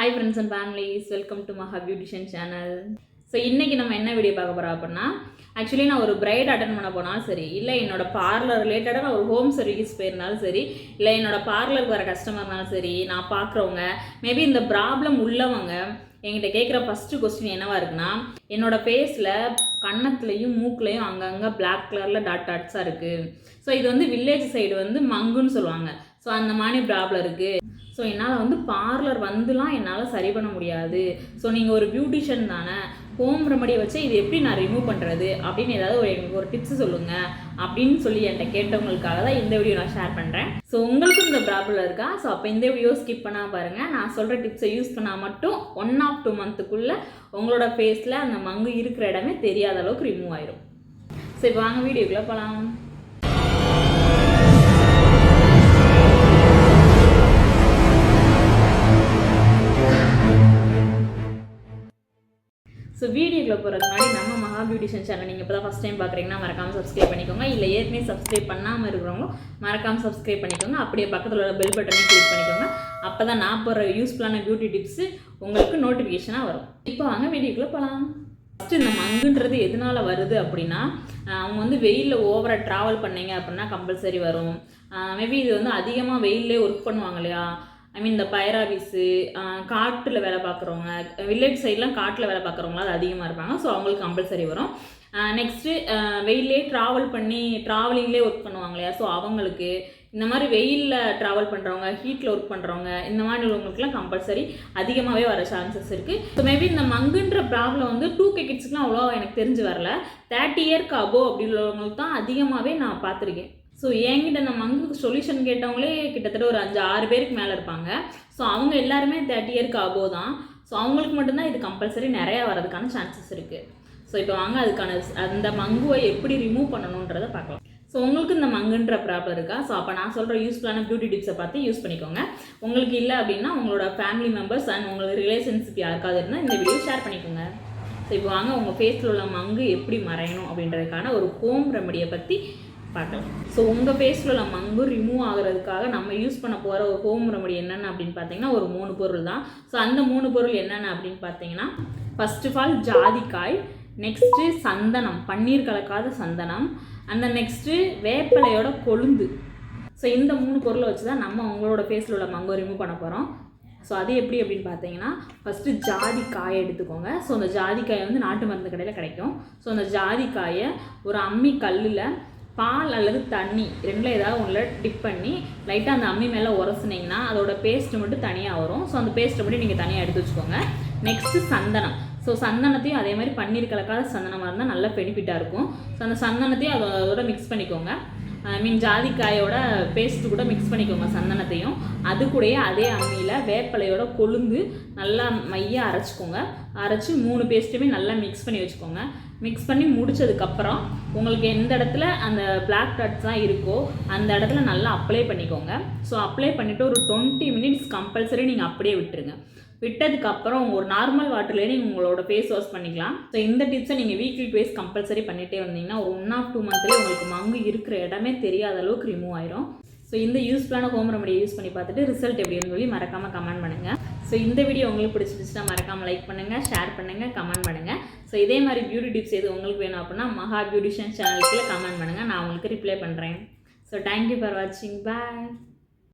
Hi friends and families welcome to Maha beautician channel so இன்றைக்கி நம்ம என்ன video பார்க்க போகிறோம் அப்படின்னா ஆக்சுவலி நான் ஒரு பிரைட் அட்டன் பண்ண போனாலும் சரி இல்லை என்னோட பார்லர் ரிலேட்டடாக நான் ஒரு ஹோம் சர்வீஸ் போயிருந்தாலும் சரி இல்லை என்னோட பார்லருக்கு வர கஸ்டமர்னாலும் சரி நான் பார்க்குறவங்க மேபி இந்த ப்ராப்ளம் உள்ளவங்க என்கிட்ட கேட்குற ஃபஸ்ட்டு கொஸ்டின் என்னவா இருக்குன்னா என்னோடய ஃபேஸில் கன்னத்துலேயும் மூக்குலேயும் அங்கங்கே பிளாக் கலரில் டாட் டாட்ஸாக இருக்குது ஸோ இது வந்து வில்லேஜ் சைடு வந்து மங்குன்னு சொல்லுவாங்க. ஸோ அந்த மாதிரி ப்ராப்ளம் இருக்குது ஸோ என்னால் வந்து பார்லர் வந்துலாம் என்னால் சரி பண்ண முடியாது. ஸோ நீங்கள் ஒரு பியூட்டிஷியன் தானே ஹோம் ரெமடியை வச்சு இது எப்படி நான் ரிமூவ் பண்ணுறது அப்படின்னு ஏதாவது ஒரு எனக்கு ஒரு டிப்ஸ் சொல்லுங்கள் அப்படின்னு சொல்லி என்கிட்ட கேட்டவங்களுக்காக தான் இந்த வீடியோ நான் ஷேர் பண்ணுறேன் ஸோ உங்களுக்கும் இந்த ப்ராப்ளம் இருக்கா? ஸோ அப்போ இந்த வீடியோ ஸ்கிப் பண்ணால் பாருங்கள் நான் சொல்கிற டிப்ஸை யூஸ் பண்ணால் மட்டும் ஒன் ஆஃப் டூ மந்த்துக்குள்ளே உங்களோட ஃபேஸில் அந்த மங்கு இருக்கிற இடமே தெரியாத அளவுக்கு ரிமூவ் ஆயிரும். ஸோ இப்போ வாங்க வீடியோக்குள்ளே போகலாம் ஸோ வீடியோக்குள்ள போகிறதுக்கு முன்னாடி நம்ம மகா பியூட்டிஷன் சேனல் நீங்கள் இப்போ தான் ஃபஸ்ட் டைம் பார்க்குறீங்கன்னா மறக்காமல் சப்ஸ்கிரைப் பண்ணிக்கோங்க. இல்லை ஏற்கனவே சப்ஸ்கிரைப் பண்ணாமல் இருக்கிறவங்களும் மறக்காமல் சப்ஸ்கிரைப் பண்ணிக்கோங்க. அப்படியே பக்கத்தில் உள்ள பெல் பட்டனையும் கிளிக் பண்ணிக்கோங்க. அப்போ தான் நான் போடுற யூஸ்ஃபுல்லான பியூட்டி டிப்ஸு உங்களுக்கு நோட்டிஃபிகேஷனாக வரும். இப்போ வாங்க வீடியோக்குள்ளே போகலாம் ஃபஸ்ட்டு இந்த மங்குன்றது எதனால வருது அப்படின்னா அவங்க வந்து வெயிலில் ஓவராக ட்ராவல் பண்ணீங்க அப்படின்னா கம்பல்சரி வரும். மேபி இது வந்து அதிகமாக வெயிலே ஒர்க் பண்ணுவாங்க இல்லையா? ஐ மீன் இந்த பைராபிஸு காட்டில் வேலை பார்க்குறவங்க வில்லேஜ் சைட்லாம் காட்டில் வேலை பார்க்குறவங்களாம் அது அதிகமாக இருப்பாங்க. ஸோ அவங்களுக்கு கம்பல்சரி வரும். நெக்ஸ்ட்டு வெயிலே ட்ராவல் பண்ணி ட்ராவலிங்லேயே ஒர்க் பண்ணுவாங்க இல்லையா? ஸோ அவங்களுக்கு இந்த மாதிரி வெயிலில் ட்ராவல் பண்ணுறவங்க ஹீட்டில் ஒர்க் பண்ணுறவங்க இந்த மாதிரி உள்ளவங்களுக்குலாம் கம்பல்சரி அதிகமாகவே வர சான்சஸ் இருக்குது ஸோ மேபி இந்த மங்குன்ற ப்ராப்ளம் வந்து டூ கே கிட்ஸ்க்குலாம் அவ்வளோ எனக்கு தெரிஞ்சு வரல. தேர்ட்டி இயர்க்கு அபோ அப்படி உள்ளவங்களுக்கு தான் அதிகமாகவே நான் பார்த்துருக்கேன். ஸோ என்கிட்ட நம்ம மங்குக்கு சொல்யூஷன் கேட்டவங்களே கிட்டத்தட்ட ஒரு அஞ்சு ஆறு பேருக்கு மேலே இருப்பாங்க. ஸோ அவங்க எல்லாருமே தேர்ட்டி இயர்க்கு அபோ தான். ஸோ அவங்களுக்கு மட்டும்தான் இது கம்பல்சரி நிறையா வரதுக்கான சான்சஸ் இருக்குது ஸோ இப்போ வாங்க அதுக்கான அந்த மங்குவை எப்படி ரிமூவ் பண்ணணுன்றதை பார்க்கலாம். ஸோ உங்களுக்கு இந்த மங்குன்ற ப்ராப்ளம் இருக்கா? ஸோ அப்போ நான் சொல்கிற யூஸ்ஃபுல்லான பியூட்டி டிப்ஸை பார்த்து யூஸ் பண்ணிக்கோங்க. உங்களுக்கு இல்லை அப்படின்னா உங்களோட ஃபேமிலி மெம்பர்ஸ் அண்ட் உங்களுக்கு ரிலேஷன்ஷிப் யாருக்காவது இருந்தால் இந்த வீடியோ ஷேர் பண்ணிக்கோங்க. ஸோ இப்போ வாங்க உங்கள் ஃபேஸில் உள்ள மங்கு எப்படி மறையணும் அப்படின்றதுக்கான ஒரு ஹோம் ரெமடியை பற்றி பார்க்கலாம் ஸோ உங்கள் ஃபேஸில் உள்ள மங்கு ரிமூவ் ஆகுறதுக்காக நம்ம யூஸ் பண்ண போகிற ஒரு ஹோம் ரெமடி என்னென்ன அப்படின்னு பார்த்தீங்கன்னா ஒரு மூணு பொருள் தான். ஸோ அந்த மூணு பொருள் என்னென்ன அப்படின்னு பார்த்தீங்கன்னா ஃபர்ஸ்ட் ஆஃப் ஆல் ஜாதிக்காய் நெக்ஸ்ட்டு சந்தனம் பன்னீர் கலக்காத சந்தனம் அந்த நெக்ஸ்ட்டு வேப்பிலையோட கொழுந்து. ஸோ இந்த மூணு பொருளை வச்சு தான் நம்ம உங்களோட ஃபேஸில் உள்ள மங்கு ரிமூவ் பண்ண போகிறோம் ஸோ அது எப்படி அப்படின்னு பார்த்தீங்கன்னா ஃபஸ்ட்டு ஜாதிக்காயை எடுத்துக்கோங்க. ஸோ அந்த ஜாதிக்காயை வந்து நாட்டு மருந்து கடையில் கிடைக்கும். ஸோ அந்த ஜாதிக்காயை ஒரு அம்மி கல்லில் பால் அல்லது தண்ணி ரெண்டில் ஏதாவது ஒன்றில் டிப் பண்ணி லைட்டாக அந்த அம்மி மேலே உரசுனீங்கன்னா அதோட பேஸ்ட்டு மட்டும் தனியாக வரும். ஸோ அந்த பேஸ்ட்டை மட்டும் நீங்கள் தனியாக எடுத்து வச்சுக்கோங்க. நெக்ஸ்ட்டு சந்தனம். ஸோ சந்தனத்தையும் அதே மாதிரி பன்னீர் கலக்காத சந்தனமாக இருந்தால் நல்ல பெனிஃபிட்டாக இருக்கும். ஸோ அந்த சந்தனத்தையும் அதோட மிக்ஸ் பண்ணிக்கோங்க. ஐ மீன் ஜாதிக்காயோட பேஸ்ட்டு கூட மிக்ஸ் பண்ணிக்கோங்க சந்தனத்தையும். அது கூடயே அதே அம்மியில் வேப்பிலையோட கொழுந்து நல்லா மையாக அரைச்சிக்கோங்க. அரைச்சி மூணு பேஸ்ட்டுமே நல்லா மிக்ஸ் பண்ணி வச்சுக்கோங்க. மிக்ஸ் பண்ணி முடிச்சதுக்கப்புறம் உங்களுக்கு எந்த இடத்துல அந்த பிளாக் டாட்ஸ்லாம் இருக்கோ அந்த இடத்துல நல்லா அப்ளை பண்ணிக்கோங்க. ஸோ அப்ளை பண்ணிவிட்டு ஒரு டுவெண்ட்டி மினிட்ஸ் கம்பல்சரி நீங்கள் அப்படியே விட்டுருங்க. விட்டதுக்கப்புறம் ஒரு நார்மல் வாட்டர்லேயே நீங்கள் உங்களோட ஃபேஸ் வாஷ் பண்ணிக்கலாம். ஸோ இந்த டிப்ஸை நீங்கள் வீக்லி டுவேஸ் கம்பல்சரி பண்ணிகிட்டே வந்தீங்கன்னா ஒரு ஒன் ஆஃப் டூ மந்த்லேயே உங்களுக்கு மங்கு இருக்கிற இடமே தெரியாத அளவுக்கு ரிமூவ் ஆயிரும். ஸோ இந்த யூஸ்ஃபுல்லான ஹோம் ரெமடியை யூஸ் பண்ணி பார்த்துட்டு ரிசல்ட் எப்படின்னு சொல்லி மறக்காமல் கமெண்ட் பண்ணுங்கள் ஸோ இந்த வீடியோ உங்களுக்கு பிடிச்சிருச்சுன்னா மறக்காமல் லைக் பண்ணுங்கள் ஷேர் பண்ணுங்கள் கமெண்ட் பண்ணுங்கள் ஸோ இதே மாதிரி பியூட்டி டிப்ஸ் எது உங்களுக்கு வேணும் அப்படின்னா மகா பியூட்டிஷியன் சேனலுக்குள்ளே கமெண்ட் பண்ணுங்கள் நான் உங்களுக்கு ரிப்ளை பண்ணுறேன் ஸோ தேங்க்யூ ஃபார் வாட்சிங் பாய்